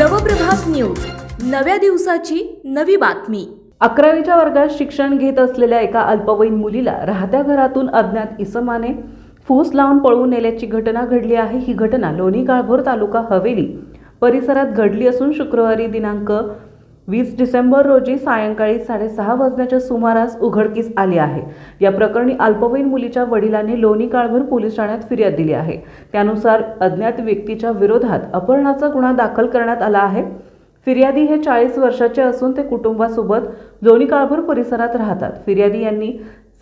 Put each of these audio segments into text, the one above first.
नव्या दिवसाची नवी बातमी. अकरावीच्या वर्गात शिक्षण घेत असलेल्या एका अल्पवयीन मुलीला राहत्या घरातून अज्ञात इसमाने फूस लावून पळवून नेल्याची घटना घडली आहे. ही घटना लोणी काळभोर तालुका हवेली परिसरात घडली असून शुक्रवारी दिनांक वीस डिसेंबर रोजी सायंकाळी साडेसहा वाजण्याच्या सुमारास उघडकीस आली आहे. या प्रकरणी अल्पवयीन मुलीच्या वडिलांनी लोणी काळभर पोलीस ठाण्यात फिर्याद दिली आहे. त्यानुसार अज्ञात व्यक्तीच्या विरोधात अपहरणाचा गुन्हा दाखल करण्यात आला आहे. फिर्यादी हे चाळीस वर्षाचे असून ते कुटुंबासोबत लोणी काळभर परिसरात राहतात. फिर्यादी यांनी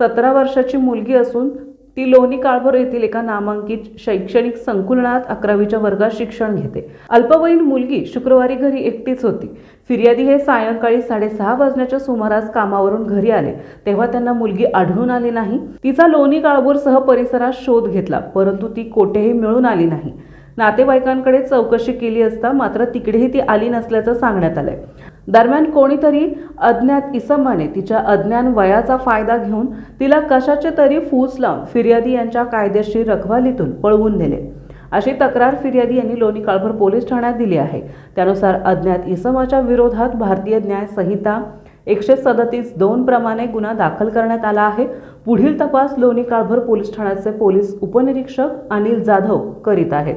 सतरा वर्षाची मुलगी असून ती लोणी काळभोर येथील एका नामांकित शैक्षणिक संकुलनात अकरावीच्या वर्गात शिक्षण घेते. अल्पवयीन मुलगी शुक्रवारी घरी एकटीच होती. फिर्यादी हे सायंकाळी साडेसहा वाजण्याच्या सुमारास कामावरून घरी आले. तेव्हा त्यांना मुलगी आढळून आली नाही. तिचा लोणी काळभोरसह परिसरात शोध घेतला परंतु ती कोठेही मिळून आली नाही. नातेवाईकांकडे चौकशी केली असता मात्र तिकडेही ती आली नसल्याचं सांगण्यात आलंय. दरम्यान कोणीतरी अज्ञात इसमाने तिच्या अज्ञान वयाचा फायदा घेऊन तिला कशाचे तरी फूस लावून फिर्यादी यांच्या कायदेशीर रखवालीतून पळवून नेले. अशी तक्रार फिर्यादी यांनी लोणी काळभर पोलीस ठाण्यात दिली आहे. त्यानुसार अज्ञात इसमाच्या विरोधात भारतीय न्याय संहिता एकशे सदतीस दोन प्रमाणे गुन्हा दाखल करण्यात आला आहे. पुढील तपास लोणी काळभर पोलीस ठाण्याचे पोलीस उपनिरीक्षक अनिल जाधव करीत आहेत.